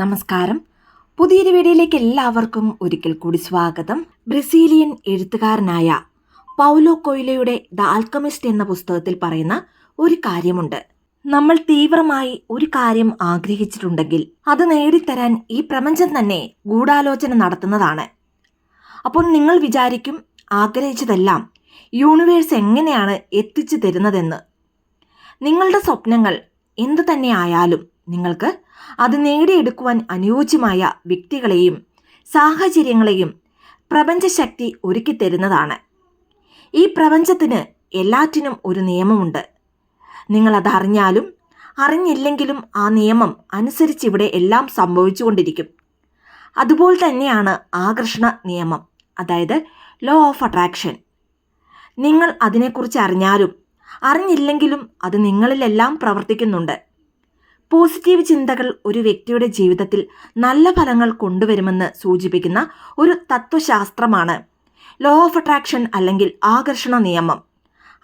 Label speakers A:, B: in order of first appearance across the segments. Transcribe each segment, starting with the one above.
A: നമസ്കാരം. പുതിയൊരു വീഡിയോയിലേക്ക് എല്ലാവർക്കും ഒരിക്കൽ കൂടി സ്വാഗതം. ബ്രസീലിയൻ എഴുത്തുകാരനായ പൗലോ കൊയ്ലയുടെ ദ ആൽക്കമിസ്റ്റ് എന്ന പുസ്തകത്തിൽ പറയുന്ന ഒരു കാര്യമുണ്ട്. നമ്മൾ തീവ്രമായി ഒരു കാര്യം ആഗ്രഹിച്ചിട്ടുണ്ടെങ്കിൽ അത് നേടിത്തരാൻ ഈ പ്രപഞ്ചം തന്നെ ഗൂഢാലോചന നടത്തുന്നതാണ്. അപ്പോൾ നിങ്ങൾ വിചാരിക്കും ആഗ്രഹിച്ചതെല്ലാം യൂണിവേഴ്സ് എങ്ങനെയാണ് എത്തിച്ചു തരുന്നതെന്ന്. നിങ്ങളുടെ സ്വപ്നങ്ങൾ എന്തു തന്നെ ആയാലും നിങ്ങൾക്ക് അത് നേടിയെടുക്കുവാൻ അനുയോജ്യമായ വ്യക്തികളെയും സാഹചര്യങ്ങളെയും പ്രപഞ്ചശക്തി ഒരുക്കിത്തരുന്നതാണ് ഈ പ്രപഞ്ചത്തിന് എല്ലാറ്റിനും ഒരു നിയമമുണ്ട്. നിങ്ങൾ അറിഞ്ഞാലും അറിഞ്ഞില്ലെങ്കിലും ആ നിയമം അനുസരിച്ച് ഇവിടെ എല്ലാം സംഭവിച്ചുകൊണ്ടിരിക്കും. അതുപോലെ തന്നെയാണ് ആകർഷണ നിയമം അതായത് ലോ ഓഫ് അട്രാക്ഷൻ നിങ്ങൾ അതിനെക്കുറിച്ച് അറിഞ്ഞാലും അറിഞ്ഞില്ലെങ്കിലും അത് നിങ്ങളിലെല്ലാം പ്രവർത്തിക്കുന്നുണ്ട്. പോസിറ്റീവ് ചിന്തകൾ ഒരു വ്യക്തിയുടെ ജീവിതത്തിൽ നല്ല ഫലങ്ങൾ കൊണ്ടുവരുമെന്ന് സൂചിപ്പിക്കുന്ന ഒരു തത്വശാസ്ത്രമാണ്. ലോ ഓഫ് അട്രാക്ഷൻ അല്ലെങ്കിൽ ആകർഷണ നിയമം.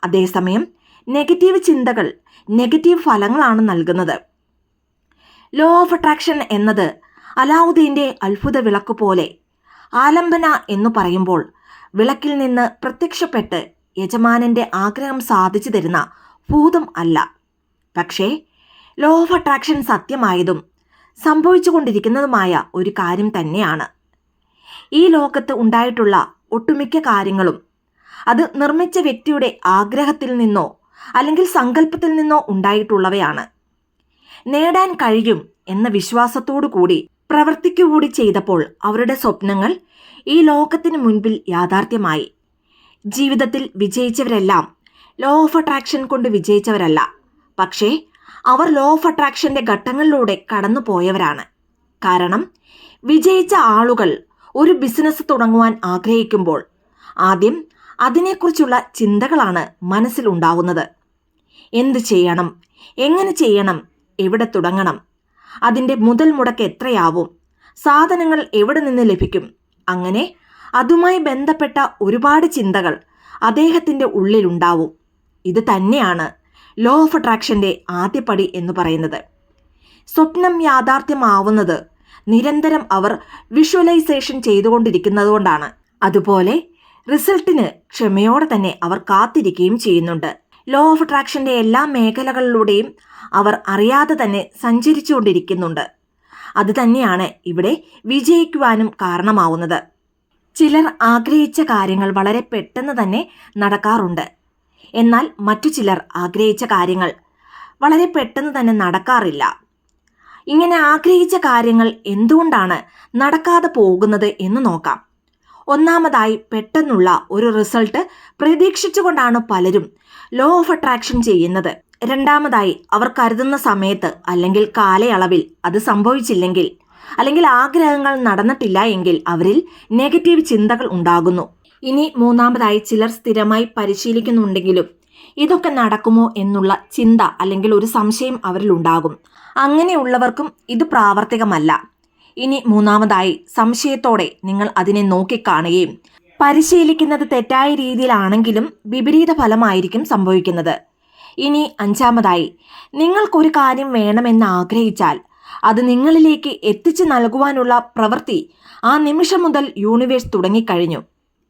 A: അതേസമയം നെഗറ്റീവ് ചിന്തകൾ നെഗറ്റീവ് ഫലങ്ങളാണ് നൽകുന്നത്. ലോ ഓഫ് അട്രാക്ഷൻ എന്നത് അലാവുദ്ദീന്റെ അത്ഭുത വിളക്ക് പോലെ ആലംബന എന്നു പറയുമ്പോൾ വിളക്കിൽ നിന്ന് പ്രത്യക്ഷപ്പെട്ട് യജമാനന്റെ ആഗ്രഹം സാധിച്ചു തരുന്ന ഭൂതം അല്ല. പക്ഷേ ലോ ഓഫ് അട്രാക്ഷൻ സത്യമായതും സംഭവിച്ചുകൊണ്ടിരിക്കുന്നതുമായ ഒരു കാര്യം തന്നെയാണ്. ഈ ലോകത്ത് ഉണ്ടായിട്ടുള്ള ഒട്ടുമിക്ക കാര്യങ്ങളും അത് നിർമ്മിച്ച വ്യക്തിയുടെ ആഗ്രഹത്തിൽ നിന്നോ അല്ലെങ്കിൽ സങ്കല്പത്തിൽ നിന്നോ ഉണ്ടായിട്ടുള്ളവയാണ്. നേടാൻ കഴിയും എന്ന വിശ്വാസത്തോടു കൂടി പ്രവർത്തിക്കുകൂടി ചെയ്തപ്പോൾ അവരുടെ സ്വപ്നങ്ങൾ ഈ ലോകത്തിന് മുൻപിൽ യാഥാർത്ഥ്യമായി. ജീവിതത്തിൽ വിജയിച്ചവരെല്ലാം ലോ ഓഫ് അട്രാക്ഷൻ കൊണ്ട് വിജയിച്ചവരല്ല. പക്ഷേ അവർ ലോ ഓഫ് അട്രാക്ഷന്റെ ഘട്ടങ്ങളിലൂടെ കടന്നു പോയവരാണ് കാരണം വിജയിച്ച ആളുകൾ ഒരു ബിസിനസ് തുടങ്ങുവാൻ ആഗ്രഹിക്കുമ്പോൾ ആദ്യം അതിനെക്കുറിച്ചുള്ള ചിന്തകളാണ് മനസ്സിലുണ്ടാവുന്നത് എന്ത് ചെയ്യണം? എങ്ങനെ ചെയ്യണം? എവിടെ തുടങ്ങണം? അതിന്റെ മുതൽ മുടക്ക് എത്രയാവും? സാധനങ്ങൾ എവിടെ നിന്ന് ലഭിക്കും? അങ്ങനെ അതുമായി ബന്ധപ്പെട്ട ഒരുപാട് ചിന്തകൾ അദ്ദേഹത്തിന്റെ ഉള്ളിലുണ്ടാവും. ഇത് തന്നെയാണ് ലോ ഓഫ് അട്രാക്ഷന്റെ ആദ്യപടി എന്ന് പറയുന്നത്. സ്വപ്നം യാഥാർത്ഥ്യമാവുന്നത് നിരന്തരം അവർ വിഷ്വലൈസേഷൻ ചെയ്തുകൊണ്ടിരിക്കുന്നതുകൊണ്ടാണ്. അതുപോലെ റിസൾട്ടിന് ക്ഷമയോടെ തന്നെ അവർ കാത്തിരിക്കുകയും ചെയ്യുന്നുണ്ട്. ലോ ഓഫ് അട്രാക്ഷന്റെ എല്ലാ മേഖലകളിലൂടെയും അവർ അറിയാതെ തന്നെ സഞ്ചരിച്ചുകൊണ്ടിരിക്കുന്നുണ്ട്. അത് തന്നെയാണ് ഇവിടെ വിജയിക്കുവാനും കാരണമാവുന്നത്. ചിലർ ആഗ്രഹിച്ച കാര്യങ്ങൾ വളരെ പെട്ടെന്ന് തന്നെ നടക്കാറുണ്ട്. എന്നാൽ മറ്റു ചിലർ ആഗ്രഹിച്ച കാര്യങ്ങൾ വളരെ പെട്ടെന്ന് തന്നെ നടക്കാറില്ല. ഇങ്ങനെ ആഗ്രഹിച്ച കാര്യങ്ങൾ എന്തുകൊണ്ടാണ് നടക്കാതെ പോകുന്നത് എന്ന് നോക്കാം. ഒന്നാമതായി പെട്ടെന്നുള്ള ഒരു റിസൾട്ട് പ്രതീക്ഷിച്ചുകൊണ്ടാണ് പലരും ലോ ഓഫ് അട്രാക്ഷൻ ചെയ്യുന്നത്. രണ്ടാമതായി അവർ കരുതുന്ന സമയത്ത് അല്ലെങ്കിൽ കാലയളവിൽ അത് സംഭവിച്ചില്ലെങ്കിൽ അല്ലെങ്കിൽ ആഗ്രഹങ്ങൾ നടന്നിട്ടില്ല എങ്കിൽ അവരിൽ നെഗറ്റീവ് ചിന്തകൾ ഉണ്ടാകുന്നു. ഇനി മൂന്നാമതായി ചിലർ സ്ഥിരമായി പരിശീലിക്കുന്നുണ്ടെങ്കിലും ഇതൊക്കെ നടക്കുമോ എന്നുള്ള ചിന്ത അല്ലെങ്കിൽ ഒരു സംശയം അവരിൽ ഉണ്ടാകും. അങ്ങനെയുള്ളവർക്കും ഇത് പ്രാവർത്തികമല്ല. ഇനി മൂന്നാമതായി സംശയത്തോടെ നിങ്ങൾ അതിനെ നോക്കിക്കാണുകയും പരിശീലിക്കുന്നത് തെറ്റായ രീതിയിലാണെങ്കിലും വിപരീത ഫലമായിരിക്കും സംഭവിക്കുന്നത്. ഇനി അഞ്ചാമതായി നിങ്ങൾക്കൊരു കാര്യം വേണമെന്ന് ആഗ്രഹിച്ചാൽ അത് നിങ്ങളിലേക്ക് എത്തിച്ചു നൽകുവാനുള്ള പ്രവൃത്തി ആ നിമിഷം മുതൽ യൂണിവേഴ്സ് തുടങ്ങിക്കഴിഞ്ഞു.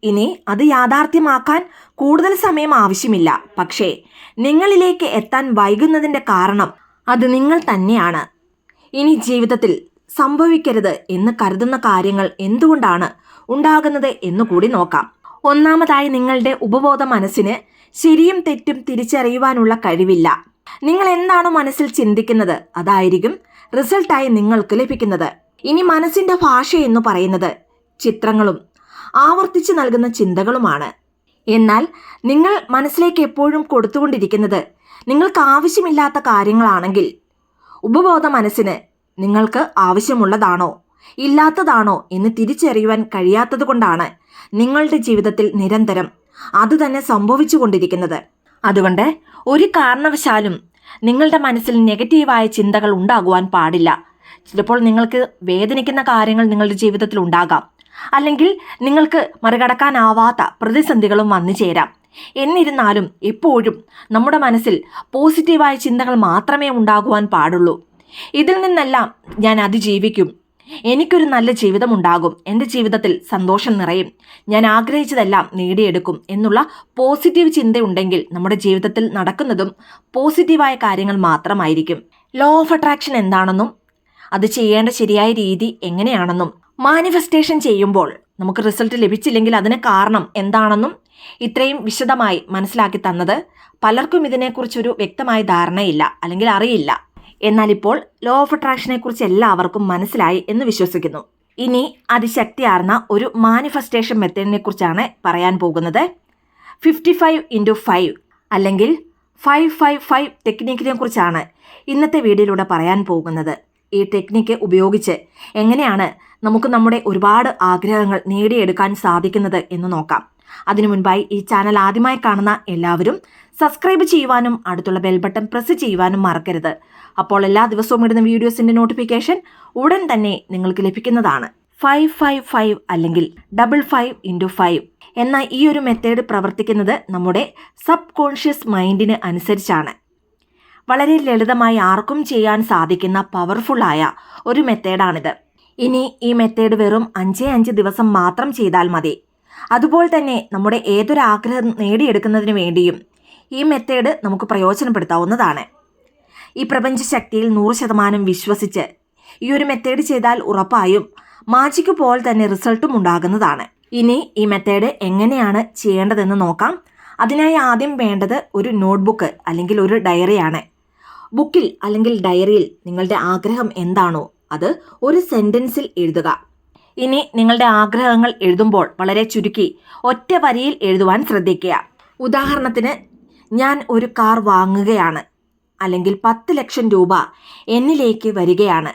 A: ഇനി അത് യാഥാർത്ഥ്യമാക്കാൻ കൂടുതൽ സമയം ആവശ്യമില്ല. പക്ഷേ നിങ്ങളിലേക്ക് എത്താൻ വൈകുന്നതിന്റെ കാരണം അത് നിങ്ങൾ തന്നെയാണ്. ഇനി ജീവിതത്തിൽ സംഭവിക്കരുത് എന്ന് കരുതുന്ന കാര്യങ്ങൾ എന്തുകൊണ്ടാണ് ഉണ്ടാകുന്നത് എന്നുകൂടി നോക്കാം. ഒന്നാമതായി നിങ്ങളുടെ ഉപബോധ മനസ്സിന് ശരിയും തെറ്റും തിരിച്ചറിയുവാനുള്ള കഴിവില്ല. നിങ്ങൾ എന്താണോ മനസ്സിൽ ചിന്തിക്കുന്നത് അതായിരിക്കും റിസൾട്ടായി നിങ്ങൾക്ക് ലഭിക്കുന്നത്. ഇനി മനസ്സിന്റെ ഭാഷ എന്ന് പറയുന്നത് ചിത്രങ്ങളും ആവർത്തിച്ചു നൽകുന്ന ചിന്തകളുമാണ്. എന്നാൽ നിങ്ങൾ മനസ്സിലേക്ക് എപ്പോഴും കൊടുത്തുകൊണ്ടിരിക്കുന്നത് നിങ്ങൾക്ക് ആവശ്യമില്ലാത്ത കാര്യങ്ങളാണെങ്കിൽ ഉപബോധ മനസ്സിന് നിങ്ങൾക്ക് ആവശ്യമുള്ളതാണോ ഇല്ലാത്തതാണോ എന്ന് തിരിച്ചറിയുവാൻ കഴിയാത്തതുകൊണ്ടാണ് നിങ്ങളുടെ ജീവിതത്തിൽ നിരന്തരം അതുതന്നെ സംഭവിച്ചു കൊണ്ടിരിക്കുന്നത് അതുകൊണ്ട് ഒരു കാരണവശാലും നിങ്ങളുടെ മനസ്സിൽ നെഗറ്റീവായ ചിന്തകൾ ഉണ്ടാകുവാൻ പാടില്ല. ചിലപ്പോൾ നിങ്ങൾക്ക് വേദനിക്കുന്ന കാര്യങ്ങൾ നിങ്ങളുടെ ജീവിതത്തിൽ ഉണ്ടാകാം. അല്ലെങ്കിൽ നിങ്ങൾക്ക് മറികടക്കാനാവാത്ത പ്രതിസന്ധികളും വന്നു ചേരാം. എന്നിരുന്നാലും എപ്പോഴും നമ്മുടെ മനസ്സിൽ പോസിറ്റീവായ ചിന്തകൾ മാത്രമേ ഉണ്ടാകുവാൻ പാടുള്ളൂ. ഇതിൽ നിന്നെല്ലാം ഞാൻ അതിജീവിക്കും. എനിക്കൊരു നല്ല ജീവിതം ഉണ്ടാകും എന്റെ ജീവിതത്തിൽ സന്തോഷം നിറയും. ഞാൻ ആഗ്രഹിച്ചതെല്ലാം നേടിയെടുക്കും എന്നുള്ള പോസിറ്റീവ് ചിന്തയുണ്ടെങ്കിൽ നമ്മുടെ ജീവിതത്തിൽ നടക്കുന്നതും പോസിറ്റീവായ കാര്യങ്ങൾ മാത്രമായിരിക്കും. ലോ ഓഫ് അട്രാക്ഷൻ എന്താണെന്നും അത് ചെയ്യേണ്ട ശരിയായ രീതി എങ്ങനെയാണെന്നും മാനിഫെസ്റ്റേഷൻ ചെയ്യുമ്പോൾ നമുക്ക് റിസൾട്ട് ലഭിച്ചില്ലെങ്കിൽ അതിന് കാരണം എന്താണെന്നും ഇത്രയും വിശദമായി മനസ്സിലാക്കി തന്നത് പലർക്കും ഇതിനെക്കുറിച്ചൊരു വ്യക്തമായ ധാരണയില്ല അല്ലെങ്കിൽ അറിയില്ല. എന്നാൽ ഇപ്പോൾ ലോ ഓഫ് അട്രാക്ഷനെ കുറിച്ച് എല്ലാവർക്കും മനസ്സിലായി എന്ന് വിശ്വസിക്കുന്നു. ഇനി അതിശക്തിയാർന്ന ഒരു മാനിഫെസ്റ്റേഷൻ മെത്തേഡിനെ കുറിച്ചാണ് പറയാൻ പോകുന്നത്. ഫിഫ്റ്റി ഫൈവ് ഇന്റു ഫൈവ് അല്ലെങ്കിൽ ഫൈവ് ഫൈവ് ഫൈവ് ടെക്നിക്കിനെ കുറിച്ചാണ് ഇന്നത്തെ വീഡിയോയിലൂടെ പറയാൻ പോകുന്നത്. ഈ ടെക്നിക്ക് ഉപയോഗിച്ച് എങ്ങനെയാണ് നമുക്ക് നമ്മുടെ ഒരുപാട് ആഗ്രഹങ്ങൾ നേടിയെടുക്കാൻ സാധിക്കുന്നത് എന്ന് നോക്കാം. അതിനു മുൻപായി ഈ ചാനൽ ആദ്യമായി കാണുന്ന എല്ലാവരും സബ്സ്ക്രൈബ് ചെയ്യുവാനും അടുത്തുള്ള ബെൽ ബട്ടൺ പ്രസ് ചെയ്യുവാനും മറക്കരുത്. അപ്പോൾ എല്ലാ ദിവസവും ഇടുന്ന വീഡിയോസിന്റെ നോട്ടിഫിക്കേഷൻ ഉടൻ തന്നെ നിങ്ങൾക്ക് ലഭിക്കുന്നതാണ്. ഫൈവ് ഫൈവ് ഫൈവ് അല്ലെങ്കിൽ ഡബിൾ ഫൈവ് ഇന്റു ഫൈവ് എന്ന ഈ ഒരു മെത്തേഡ് പ്രവർത്തിക്കുന്നത് നമ്മുടെ സബ് കോൺഷ്യസ് മൈൻഡിന് അനുസരിച്ചാണ്. വളരെ ലളിതമായി ആർക്കും ചെയ്യാൻ സാധിക്കുന്ന പവർഫുള്ളായ ഒരു മെത്തേഡാണിത് ഇനി ഈ മെത്തേഡ് വെറും അഞ്ചേ അഞ്ച് ദിവസം മാത്രം ചെയ്താൽ മതി. അതുപോലെ തന്നെ നമ്മുടെ ഏതൊരു ആഗ്രഹം നേടിയെടുക്കുന്നതിന് വേണ്ടിയും ഈ മെത്തേഡ് നമുക്ക് പ്രയോജനപ്പെടുത്താവുന്നതാണ്. ഈ പ്രപഞ്ച ശക്തിയിൽ നൂറ് ശതമാനം വിശ്വസിച്ച് ഈ ഒരു മെത്തേഡ് ചെയ്താൽ ഉറപ്പായും മാജിക്ക് പോലെ തന്നെ റിസൾട്ടും ഉണ്ടാകുന്നതാണ്. ഇനി ഈ മെത്തേഡ് എങ്ങനെയാണ് ചെയ്യേണ്ടതെന്ന് നോക്കാം. അതിനായി ആദ്യം വേണ്ടത് ഒരു നോട്ട്ബുക്ക് അല്ലെങ്കിൽ ഒരു ഡയറിയാണ് ബുക്കിൽ അല്ലെങ്കിൽ ഡയറിയിൽ നിങ്ങളുടെ ആഗ്രഹം എന്താണോ അത് ഒരു സെന്റൻസിൽ എഴുതുക. ഇനി നിങ്ങളുടെ ആഗ്രഹങ്ങൾ എഴുതുമ്പോൾ വളരെ ചുരുക്കി ഒറ്റ വരിയിൽ എഴുതുവാൻ ശ്രദ്ധിക്കുക. ഉദാഹരണത്തിന് ഞാൻ ഒരു കാർ വാങ്ങുകയാണ് അല്ലെങ്കിൽ പത്ത് ലക്ഷം രൂപ എന്നിലേക്ക് വരികയാണ്.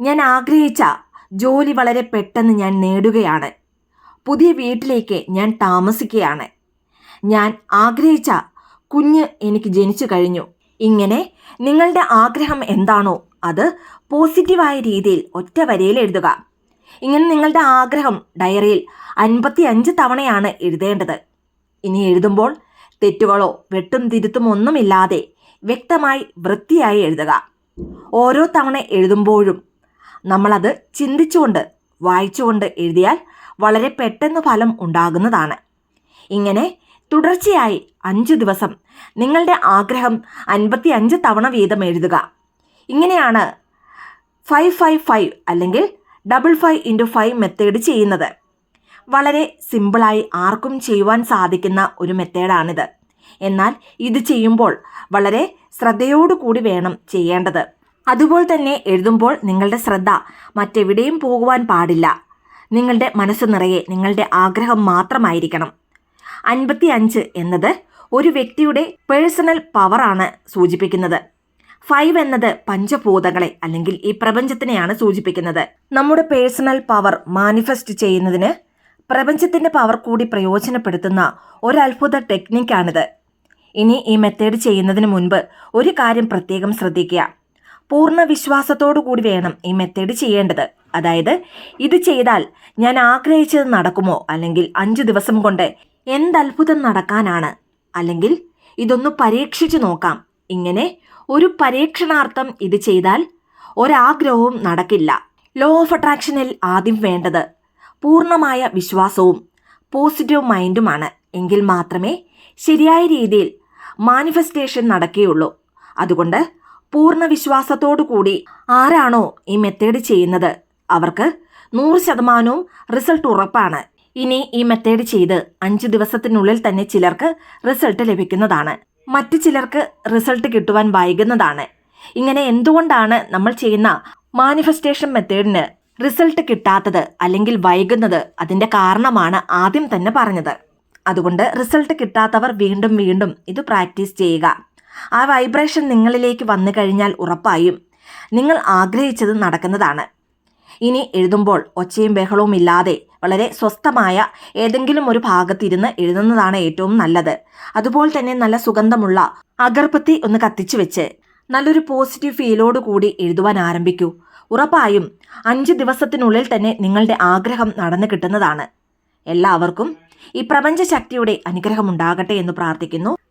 A: ഞാൻ ആഗ്രഹിച്ച ജോലി വളരെ പെട്ടെന്ന് ഞാൻ നേടുകയാണ്. പുതിയ വീട്ടിലേക്ക് ഞാൻ താമസിക്കുകയാണ്. ഞാൻ ആഗ്രഹിച്ച കുഞ്ഞ് എനിക്ക് ജനിച്ചു കഴിഞ്ഞു. ഇങ്ങനെ നിങ്ങളുടെ ആഗ്രഹം എന്താണോ അത് പോസിറ്റീവായ രീതിയിൽ ഒറ്റ വരിയിൽ എഴുതുക. ഇങ്ങനെ നിങ്ങളുടെ ആഗ്രഹം ഡയറിയിൽ അൻപത്തി അഞ്ച് തവണയാണ് എഴുതേണ്ടത്. ഇനി എഴുതുമ്പോൾ തെറ്റുകളോ വെട്ടും തിരുത്തും ഒന്നുമില്ലാതെ വ്യക്തമായി വൃത്തിയായി എഴുതുക. ഓരോ തവണ എഴുതുമ്പോഴും നമ്മളത് ചിന്തിച്ചുകൊണ്ട് വായിച്ചുകൊണ്ട് എഴുതിയാൽ വളരെ പെട്ടെന്ന് ഫലം ഉണ്ടാകുന്നതാണ്. ഇങ്ങനെ തുടർച്ചയായി അഞ്ച് ദിവസം നിങ്ങളുടെ ആഗ്രഹം അൻപത്തി അഞ്ച് തവണ വീതം എഴുതുക. ഇങ്ങനെയാണ് ഫൈവ് ഫൈവ് ഫൈവ് അല്ലെങ്കിൽ double five into five method ചെയ്യുന്നത്. വളരെ സിമ്പിളായി ആർക്കും ചെയ്യുവാൻ സാധിക്കുന്ന ഒരു മെത്തേഡാണിത് എന്നാൽ ഇത് ചെയ്യുമ്പോൾ വളരെ ശ്രദ്ധയോടുകൂടി വേണം ചെയ്യേണ്ടത്. അതുപോലെ തന്നെ എഴുതുമ്പോൾ നിങ്ങളുടെ ശ്രദ്ധ മറ്റെവിടെയും പോകുവാൻ പാടില്ല. നിങ്ങളുടെ മനസ്സ് നിറയെ നിങ്ങളുടെ ആഗ്രഹം മാത്രമായിരിക്കണം. അൻപത്തി അഞ്ച് എന്നത് ഒരു വ്യക്തിയുടെ പേഴ്സണൽ പവറാണ് സൂചിപ്പിക്കുന്നത്. ഫൈവ് എന്നത് പഞ്ചഭൂതങ്ങളെ അല്ലെങ്കിൽ ഈ പ്രപഞ്ചത്തിനെയാണ് സൂചിപ്പിക്കുന്നത്. നമ്മുടെ പേഴ്സണൽ പവർ മാനിഫെസ്റ്റ് ചെയ്യുന്നതിന് പ്രപഞ്ചത്തിന്റെ പവർ കൂടി പ്രയോജനപ്പെടുത്തുന്ന ഒരു അത്ഭുത ടെക്നിക്കാണിത്. ഇനി ഈ മെത്തേഡ് ചെയ്യുന്നതിന് മുൻപ് ഒരു കാര്യം പ്രത്യേകം ശ്രദ്ധിക്കുക. പൂർണ വിശ്വാസത്തോടു കൂടി വേണം ഈ മെത്തേഡ് ചെയ്യേണ്ടത്. അതായത് ഇത് ചെയ്താൽ ഞാൻ ആഗ്രഹിച്ചത് നടക്കുമോ? അല്ലെങ്കിൽ അഞ്ചു ദിവസം കൊണ്ട് എന്തത്ഭുതം നടക്കാനാണ്? അല്ലെങ്കിൽ ഇതൊന്ന് പരീക്ഷിച്ചു നോക്കാം. ഇങ്ങനെ ഒരു പരീക്ഷണാർത്ഥം ഇത് ചെയ്താൽ ഒരാഗ്രഹവും നടക്കില്ല. ലോ ഓഫ് അട്രാക്ഷനിൽ ആദ്യം വേണ്ടത് പൂർണമായ വിശ്വാസവും പോസിറ്റീവ് മൈൻഡുമാണ് എങ്കിൽ മാത്രമേ ശരിയായ രീതിയിൽ മാനിഫെസ്റ്റേഷൻ നടക്കുകയുള്ളൂ. അതുകൊണ്ട് പൂർണ വിശ്വാസത്തോടു കൂടി ആരാണോ ഈ മെത്തേഡ് ചെയ്യുന്നത് അവർക്ക് നൂറ് ശതമാനവും റിസൾട്ട് ഉറപ്പാണ്. ഇനി ഈ മെത്തേഡ് ചെയ്ത് അഞ്ച് ദിവസത്തിനുള്ളിൽ തന്നെ ചിലർക്ക് റിസൾട്ട് ലഭിക്കുന്നതാണ്. മറ്റു ചിലർക്ക് റിസൾട്ട് കിട്ടുവാൻ വൈകുന്നതാണ്. ഇങ്ങനെ എന്തുകൊണ്ടാണ് നമ്മൾ ചെയ്യുന്ന മാനിഫെസ്റ്റേഷൻ മെത്തേഡിന് റിസൾട്ട് കിട്ടാത്തത് അല്ലെങ്കിൽ വൈകുന്നത് അതിന്റെ കാരണമാണ് ആദ്യം തന്നെ പറഞ്ഞത്. അതുകൊണ്ട് റിസൾട്ട് കിട്ടാത്തവർ വീണ്ടും വീണ്ടും ഇത് പ്രാക്ടീസ് ചെയ്യുക. ആ വൈബ്രേഷൻ നിങ്ങളിലേക്ക് വന്നു കഴിഞ്ഞാൽ ഉറപ്പായും നിങ്ങൾ ആഗ്രഹിച്ചത് നടക്കുന്നതാണ്. ഇനി എഴുതുമ്പോൾ ഒച്ചയും ബഹളവും ഇല്ലാതെ വളരെ സ്വസ്ഥമായ ഏതെങ്കിലും ഒരു ഭാഗത്തിരുന്ന് എഴുതുന്നതാണ് ഏറ്റവും നല്ലത്. അതുപോലെ തന്നെ നല്ല സുഗന്ധമുള്ള അഗർബത്തി ഒന്ന് കത്തിച്ചു വെച്ച് നല്ലൊരു പോസിറ്റീവ് ഫീലോട് കൂടി എഴുതുവാൻ ആരംഭിക്കൂ. ഉറപ്പായും അഞ്ച് ദിവസത്തിനുള്ളിൽ തന്നെ നിങ്ങളുടെ ആഗ്രഹം നടന്നു കിട്ടുന്നതാണ്. എല്ലാവർക്കും ഈ പ്രപഞ്ച ശക്തിയുടെ അനുഗ്രഹം ഉണ്ടാകട്ടെ എന്ന് പ്രാർത്ഥിക്കുന്നു.